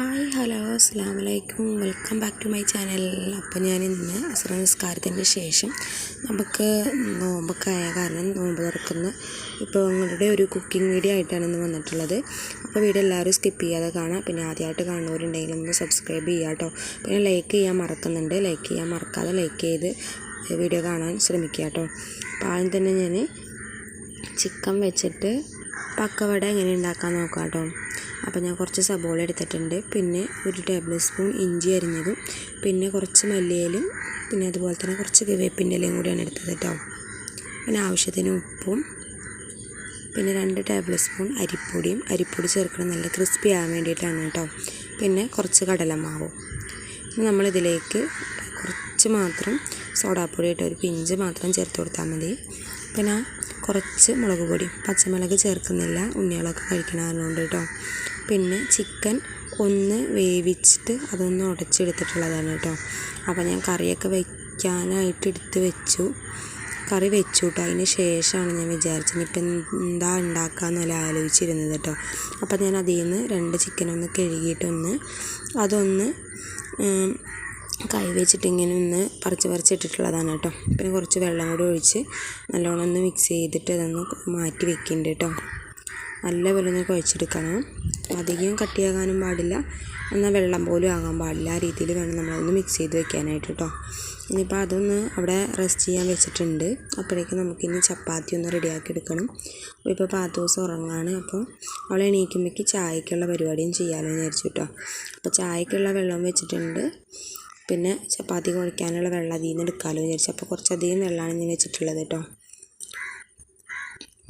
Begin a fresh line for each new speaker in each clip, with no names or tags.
Hi hello അസ്സാം വലൈക്കും welcome back to my channel. അപ്പോൾ ഞാൻ ഇന്ന് അസ്ര നിസ്കാരത്തിന്റെ ശേഷം നമുക്ക് നോമ്പൊക്കെ ആയ കാരണം നോമ്പ് തുറക്കുന്ന ഇപ്പോൾ നിങ്ങളുടെ ഒരു കുക്കിംഗ് വീഡിയോ ആയിട്ടാണ് ഇന്ന് വന്നിട്ടുള്ളത്. അപ്പോൾ വീഡിയോ എല്ലാവരും സ്കിപ്പ് ചെയ്യാതെ കാണാം. പിന്നെ ആദ്യമായിട്ട് കാണുന്നവരുണ്ടെങ്കിൽ ഒന്ന് സബ്സ്ക്രൈബ് ചെയ്യുക കേട്ടോ പിന്നെ ലൈക്ക് ചെയ്യാൻ മറക്കുന്നുണ്ട്. ലൈക്ക് ചെയ്യാൻ മറക്കാതെ ലൈക്ക് ചെയ്ത് വീഡിയോ കാണാൻ ശ്രമിക്കുക കേട്ടോ അപ്പോൾ ആദ്യം തന്നെ ഞാൻ ചിക്കൻ വെച്ചിട്ട് പക്കവട എങ്ങനെ ഉണ്ടാക്കാൻ നോക്കാം കേട്ടോ അപ്പോൾ ഞാൻ കുറച്ച് സബോള എടുത്തിട്ടുണ്ട്. പിന്നെ ഒരു ടേബിൾ സ്പൂൺ ഇഞ്ചി അരിഞ്ഞതും പിന്നെ കുറച്ച് മല്ലിയിലും പിന്നെ അതുപോലെ തന്നെ കുറച്ച് വേപ്പിന്റെ ഇലയും കൂടിയാണ് എടുത്തത് കേട്ടോ പിന്നെ ആവശ്യത്തിന് ഉപ്പും പിന്നെ രണ്ട് ടേബിൾ സ്പൂൺ അരിപ്പൊടിയും അരിപ്പൊടി ചേർക്കണം. നല്ല ക്രിസ്പി ആവാൻ വേണ്ടിയിട്ടാണ് കേട്ടോ പിന്നെ കുറച്ച് കടലമാവും. നമ്മളിതിലേക്ക് കുറച്ച് മാത്രം സോഡാപ്പൊടി ഇട്ട് ഒരു പിഞ്ച് മാത്രം ചേർത്ത് കൊടുത്താൽ മതി. പിന്നെ കുറച്ച് മുളക് പൊടി പച്ചമുളക് ചേർക്കുന്നില്ല ഉണ്ണികളൊക്കെ കഴിക്കണതുകൊണ്ട് കേട്ടോ പിന്നെ ചിക്കൻ ഒന്ന് വേവിച്ചിട്ട് അതൊന്ന് ഉടച്ചെടുത്തിട്ടുള്ളതാണ് കേട്ടോ. അപ്പോൾ ഞാൻ കറിയൊക്കെ വയ്ക്കാനായിട്ട് എടുത്ത് വെച്ചു. കറി വെച്ചു കേട്ടോ. അതിന് ശേഷമാണ് ഞാൻ വിചാരിച്ചത് ഇപ്പം എന്താ ഉണ്ടാക്കാമെന്നല്ല ആലോചിച്ചിരുന്നത് കേട്ടോ. അപ്പോൾ ഞാൻ അതിൽ നിന്ന് രണ്ട് ചിക്കൻ ഒന്ന് കഴുകിയിട്ടൊന്ന് അതൊന്ന് കൈ വെച്ചിട്ട് ഇങ്ങനെ ഒന്ന് പറിച്ച് പറിച്ചിട്ടിട്ടുള്ളതാണ് കേട്ടോ. പിന്നെ കുറച്ച് വെള്ളം കൂടി ഒഴിച്ച് നല്ലോണം ഒന്ന് മിക്സ് ചെയ്തിട്ട് അതൊന്ന് മാറ്റി വെക്കുന്നുണ്ട് കേട്ടോ. നല്ലപോലെ ഒന്ന് കുഴച്ചെടുക്കണം. അധികം കട്ടിയാകാനും പാടില്ല. എന്നാൽ വെള്ളം പോലും ആകാൻ പാടില്ല. ആ രീതിയിൽ വേണം നമ്മളൊന്ന് മിക്സ് ചെയ്ത് വെക്കാനായിട്ട് കേട്ടോ ഇനിയിപ്പോൾ അതൊന്ന് അവിടെ റെസ്റ്റ് ചെയ്യാൻ വെച്ചിട്ടുണ്ട്. അപ്പോഴേക്കും നമുക്കിനി ചപ്പാത്തി ഒന്ന് റെഡിയാക്കി എടുക്കണം. അപ്പോൾ ഇപ്പോൾ ദിവസം ഉറങ്ങാണ്. അപ്പോൾ അവളെ എണീക്കുമ്പോഴേക്ക് ചായക്കുള്ള പരിപാടിയും ചെയ്യാമല്ലോ എന്ന് വിചാരിച്ചു കേട്ടോ അപ്പോൾ ചായക്കുള്ള വെള്ളം വെച്ചിട്ടുണ്ട്. പിന്നെ ചപ്പാത്തി കുഴയ്ക്കാനുള്ള വെള്ളം അതിൽ നിന്ന് എടുക്കാമല്ലോ എന്ന് വിചാരിച്ചു. അപ്പോൾ കുറച്ചധികം വെള്ളമാണ് ഞാൻ വെച്ചിട്ടുള്ളത് കേട്ടോ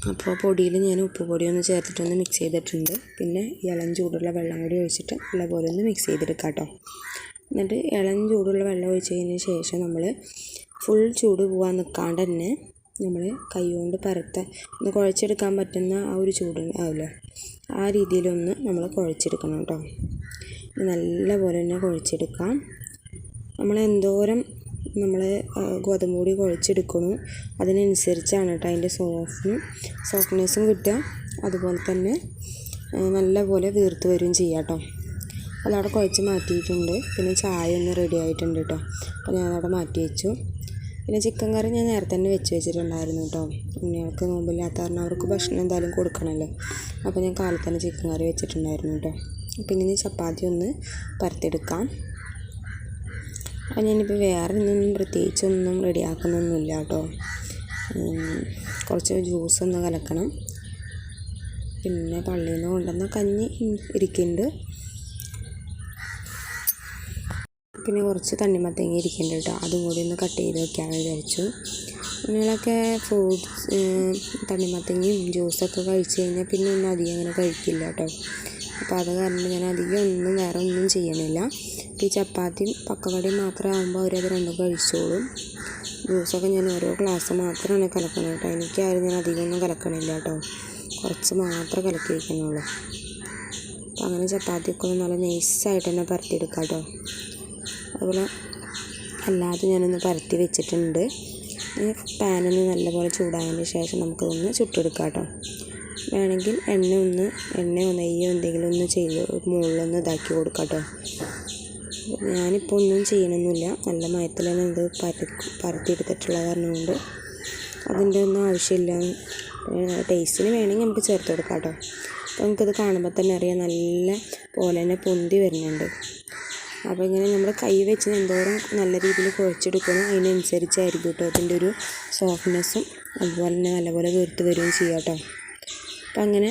അപ്പോൾ പൊടിയിൽ ഞാൻ ഉപ്പ് പൊടി ഒന്ന് ചേർത്തിട്ടൊന്ന് മിക്സ് ചെയ്തിട്ടുണ്ട്. പിന്നെ ഇളം ചൂടുള്ള വെള്ളം കൂടി ഒഴിച്ചിട്ട് നല്ലപോലെ ഒന്ന് മിക്സ് ചെയ്തെടുക്കാം കേട്ടോ എന്നിട്ട് ഇളം ചൂടുള്ള വെള്ളം ഒഴിച്ചതിന് ശേഷം നമ്മൾ ഫുൾ ചൂട് പോകാൻ നിൽക്കാണ്ട് തന്നെ നമ്മൾ കൈ കൊണ്ട് പരത്താൻ ഒന്ന് കുഴച്ചെടുക്കാൻ പറ്റുന്ന ആ ഒരു ചൂട് ആവില്ല? ആ രീതിയിലൊന്ന് നമ്മൾ കുഴച്ചെടുക്കണം കേട്ടോ നല്ലപോലെ തന്നെ കുഴച്ചെടുക്കാം. നമ്മൾ എന്തോരം നമ്മൾ ഗോതമ്പ് പൊടി കുഴച്ചെടുക്കണു. അതിനനുസരിച്ചാണ് കേട്ടോ അതിന്റെ സോഫ്റ്റും സോഫ്റ്റ്നെസ്സും കിട്ടുക. അതുപോലെ തന്നെ നല്ലപോലെ വീർത്ത് വരികയും ചെയ്യാം കേട്ടോ അതവിടെ കുഴച്ച് മാറ്റിയിട്ടുണ്ട്. പിന്നെ ചായ ഒന്ന് റെഡി ആയിട്ടുണ്ട് കേട്ടോ അപ്പോൾ ഞാനവിടെ മാറ്റി വെച്ചു. പിന്നെ ചിക്കൻ കറി ഞാൻ നേരത്തെ തന്നെ വെച്ച് വെച്ചിട്ടുണ്ടായിരുന്നു കേട്ടോ ഉണ്ണികൾക്ക് നോമ്പില്ലാത്ത കാരണം അവർക്ക് ഭക്ഷണം എന്തായാലും കൊടുക്കണമല്ലോ. അപ്പോൾ ഞാൻ കാലത്ത് തന്നെ ചിക്കൻ കറി വെച്ചിട്ടുണ്ടായിരുന്നു കേട്ടോ പിന്നെ ഇനി ചപ്പാത്തി ഒന്ന് പരത്തെടുക്കാം അപ്പോൾ ഞാനിപ്പോൾ വേറെ ഒന്നും പ്രത്യേകിച്ചൊന്നും റെഡിയാക്കുന്നൊന്നുമില്ല കേട്ടോ. കുറച്ച് ജ്യൂസ് ഒന്ന് കലക്കണം. പിന്നെ പള്ളിയിൽ നിന്ന് കൊണ്ടുവന്ന കഞ്ഞി ഇരിക്കുന്നുണ്ട്. പിന്നെ കുറച്ച് തണ്ണിമത്തങ്ങ ഇരിക്കുന്നുണ്ട് കേട്ടോ. അതും കൂടി ഒന്ന് കട്ട് ചെയ്ത് വെക്കാമെന്ന് വിചാരിച്ചു. നിങ്ങളൊക്കെ ഫ്രൂട്ട്സ് തണ്ണിമത്തങ്ങയും ജ്യൂസൊക്കെ കഴിച്ച് കഴിഞ്ഞാൽ പിന്നെ ഒന്നും അധികം അങ്ങനെ കഴിക്കില്ല കേട്ടോ. അപ്പോൾ അത് കാരണം ഞാൻ അധികം ഒന്നും വേറെ ഒന്നും ചെയ്യണില്ല. ഈ ചപ്പാത്തിയും പക്കവടയും മാത്രം ആകുമ്പോൾ അവരത് രണ്ടും കഴിച്ചോളും. ജ്യൂസൊക്കെ ഞാൻ ഓരോ ഗ്ലാസ് മാത്രമാണ് കലക്കുന്നത് കേട്ടോ. എനിക്കാരും ഞാൻ അധികം ഒന്നും കലക്കണില്ല കേട്ടോ. കുറച്ച് മാത്രമേ കലക്കി വയ്ക്കുന്നുള്ളൂ അപ്പോൾ അങ്ങനെ ചപ്പാത്തിയൊക്കെ ഒന്ന് നല്ല നൈസായിട്ട് തന്നെ പരത്തിയെടുക്കാം കേട്ടോ. അതുപോലെ അല്ലാതെ ഞാനൊന്ന് പരത്തി വെച്ചിട്ടുണ്ട്. പാനൊന്ന് നല്ലപോലെ ചൂടായതിന് ശേഷം നമുക്കതൊന്ന് ചുട്ടെടുക്കാം കേട്ടോ. വേണമെങ്കിൽ എണ്ണ ഒന്ന് എണ്ണയോ നെയ്യോ എന്തെങ്കിലും ഒന്ന് ചെയ്ത് മുകളിലൊന്ന് ഇതാക്കി കൊടുക്കാം കേട്ടോ. ഞാനിപ്പോൾ ഒന്നും ചെയ്യണമെന്നില്ല നല്ല മയത്തിൽ തന്നെ ഇത് പരത്തി പരത്തിയെടുത്തിട്ടുള്ള കാരണം കൊണ്ട് അതിന്റെ ഒന്നും ആവശ്യമില്ല. ടേസ്റ്റിന് വേണമെങ്കിൽ നമുക്ക് ചേർത്ത് കൊടുക്കാം കേട്ടോ. അപ്പോൾ നമുക്കത് കാണുമ്പോൾ തന്നെ അറിയാം. നല്ല പോലെ തന്നെ പൊന്തി വരുന്നുണ്ട്. അപ്പോൾ ഇങ്ങനെ നമ്മൾ കൈ വെച്ച് എന്തോരം നല്ല രീതിയിൽ കുഴച്ചെടുക്കണം അതിനനുസരിച്ചായിരിക്കും കേട്ടോ അതിന്റെ ഒരു സോഫ്റ്റ്നെസ്സും അതുപോലെ തന്നെ നല്ലപോലെ വീർത്ത് വരികയും ചെയ്യാം കേട്ടോ. അപ്പം അങ്ങനെ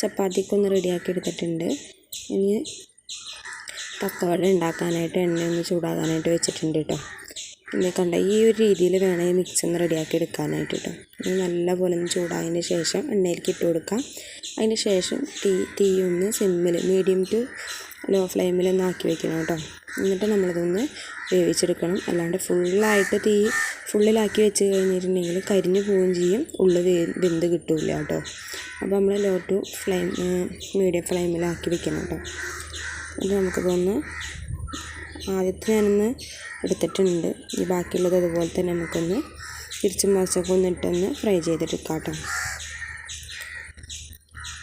ചപ്പാത്തിക്കൊന്ന് റെഡിയാക്കി എടുത്തിട്ടുണ്ട്. ഇനി പക്കവട ഉണ്ടാക്കാനായിട്ട് എണ്ണ ഒന്ന് ചൂടാകാനായിട്ട് വെച്ചിട്ടുണ്ട് കേട്ടോ പിന്നെ കണ്ട ഈ ഒരു രീതിയിൽ വേണം മിക്സ് ഒന്ന് റെഡിയാക്കി എടുക്കാനായിട്ട് കേട്ടോ ഇത് നല്ലപോലെ ഒന്ന് ചൂടായതിന് ശേഷം എണ്ണയിലേക്ക് ഇട്ട് കൊടുക്കാം. അതിന് ശേഷം തീ തീ ഒന്ന് സിമ്മിൽ മീഡിയം ടു ലോ ഫ്ലെയിമിൽ ഒന്ന് ആക്കി വെക്കണം കേട്ടോ എന്നിട്ട് നമ്മളിതൊന്ന് വേവിച്ചെടുക്കണം. അല്ലാണ്ട് ഫുള്ളായിട്ട് തീ ഫുള്ളിലാക്കി വെച്ച് കഴിഞ്ഞിട്ടുണ്ടെങ്കിൽ കരിഞ്ഞു പോവുകയും ചെയ്യും. ഉള്ളു വേ വെന്ത് കിട്ടില്ല കേട്ടോ അപ്പോൾ നമ്മൾ ലോ ടു ഫ്ലെയിം മീഡിയം ഫ്ലെയിമിലാക്കി വെക്കണം കേട്ടോ എന്നിട്ട് നമുക്കിതൊന്ന് ആദ്യത്തെ ഞാനൊന്ന് എടുത്തിട്ടുണ്ട്. ഈ ബാക്കിയുള്ളത് അതുപോലെ തന്നെ നമുക്കൊന്ന് തിരിച്ചും മറിച്ചൊക്കെ ഒന്ന് ഇട്ടൊന്ന് ഫ്രൈ ചെയ്തെടുക്കാം കേട്ടോ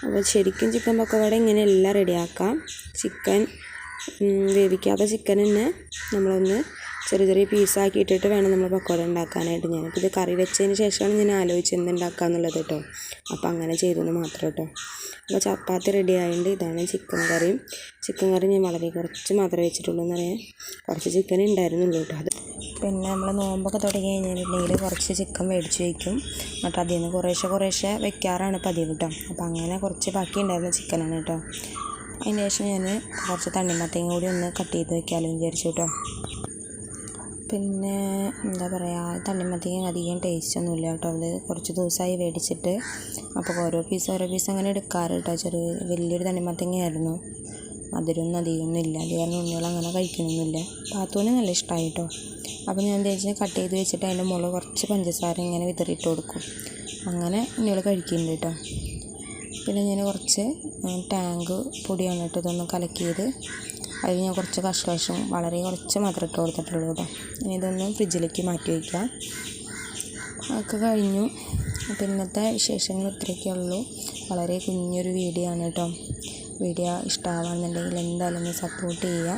അപ്പോൾ ശരിക്കും ചിക്കൻ പക്കവട ഇങ്ങനെ എല്ലാം റെഡിയാക്കാം. ചിക്കൻ വേവിക്കാത്ത ചിക്കൻ തന്നെ നമ്മളൊന്ന് ചെറിയ ചെറിയ പീസാക്കി ഇട്ടിട്ട് വേണം നമ്മൾ പക്കോട ഉണ്ടാക്കാനായിട്ട് ഞാൻ. ഇത് കറി വെച്ചതിന് ശേഷമാണ് ഞാൻ ആലോചിച്ച് എന്ത് ഉണ്ടാക്കാമെന്നുള്ളത് കേട്ടോ. അപ്പോൾ അങ്ങനെ ചെയ്തെന്ന് മാത്രം കേട്ടോ. അപ്പോൾ ചപ്പാത്തി റെഡി ആയതുകൊണ്ട് ഇതാണ് ചിക്കൻ കറിയും ചിക്കൻ കറി ഞാൻ വളരെ കുറച്ച് മാത്രമേ വെച്ചിട്ടുള്ളൂ എന്ന് പറയാം. കുറച്ച് ചിക്കൻ ഉണ്ടായിരുന്നുള്ളൂ കേട്ടോ അത്. പിന്നെ നമ്മൾ നോമ്പൊക്കെ തുടങ്ങി കഴിഞ്ഞിട്ടുണ്ടെങ്കിൽ കുറച്ച് ചിക്കൻ മേടിച്ച് വയ്ക്കും എന്നിട്ട് അതിൽ നിന്ന് കുറേശ്ശെ കുറേശ്ശെ വെക്കാറാണ് പതിവ് കേട്ടോ. അപ്പോൾ അങ്ങനെ കുറച്ച് ബാക്കി ഉണ്ടായിരുന്ന ചിക്കനാണ് കേട്ടോ. അതിന് ശേഷം ഞാൻ കുറച്ച് തണ്ണിമത്തയും കൂടി ഒന്ന് കട്ട് ചെയ്ത് വെക്കാമെന്ന് വിചാരിച്ചു കേട്ടോ. പിന്നെ എന്താ പറയുക തണ്ണിമത്തങ്ങ അധികം ടേസ്റ്റ് ഒന്നുമില്ല കേട്ടോ. അത് കുറച്ച് ദിവസമായി മേടിച്ചിട്ട് അപ്പോൾ ഓരോ പീസ് ഓരോ പീസ് അങ്ങനെ എടുക്കാറ് കേട്ടോ. ചെറിയ വലിയൊരു തണ്ണിമത്തങ്ങയായിരുന്നു. മധുരമൊന്നും അധികമൊന്നും ഇല്ല അത് കാരണം ഉണ്ണികൾ അങ്ങനെ കഴിക്കുന്നൊന്നുമില്ല. പാത്തൂന് നല്ല ഇഷ്ടമായി കേട്ടോ. അപ്പോൾ ഞാൻ എന്താ വെച്ചാൽ കട്ട് ചെയ്ത് വെച്ചിട്ട് അതിന്റെ മുകളിൽ കുറച്ച് പഞ്ചസാര ഇങ്ങനെ വിതറിയിട്ട് കൊടുക്കും. അങ്ങനെ ഉണ്ണികൾ കഴിക്കുന്നുണ്ട് കേട്ടോ. പിന്നെ ഞാൻ കുറച്ച് ടാങ്ക് പൊടിയാണ് കേട്ടോ ഇതൊന്ന് കലക്കിയത്. അതിൽ ഞാൻ കുറച്ച് കഷ്കശും വളരെ കുറച്ച് മാത്രമേ ഇട്ട് കൊടുത്തിട്ടുള്ളൂ കേട്ടോ. ഇനി ഇതൊന്ന് ഫ്രിഡ്ജിലേക്ക് മാറ്റി വയ്ക്കാം അതൊക്കെ കഴിഞ്ഞു. അപ്പോൾ ഇന്നത്തെ വിശേഷങ്ങൾ ഇത്രയൊക്കെ ഉള്ളൂ. വളരെ കുഞ്ഞൊരു വീഡിയോ ആണ് കേട്ടോ. വീഡിയോ ഇഷ്ടമാവാന്നുണ്ടെങ്കിൽ എന്തായാലും ഒന്ന് സപ്പോർട്ട് ചെയ്യുക.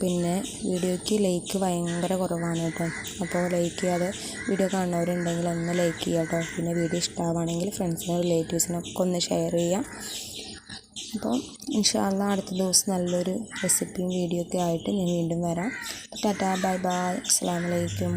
പിന്നെ വീഡിയോയ്ക്ക് ലൈക്ക് ഭയങ്കര കുറവാണ് കേട്ടോ. അപ്പോൾ ലൈക്ക് ചെയ്യാതെ വീഡിയോ കാണുന്നവരുണ്ടെങ്കിൽ ഒന്ന് ലൈക്ക് ചെയ്യുക കേട്ടോ. പിന്നെ വീഡിയോ ഇഷ്ടമാവാണെങ്കിൽ ഫ്രണ്ട്സിനും റിലേറ്റീവ്സിനൊക്കെ ഒന്ന് ഷെയർ ചെയ്യുക. അപ്പോൾ ഇൻഷാല്ല അടുത്ത ദിവസം നല്ലൊരു റെസിപ്പിയും വീഡിയോ ഒക്കെ ആയിട്ട് ഞാൻ വീണ്ടും വരാം. Tata bye bye. അസ്സാം വലൈക്കും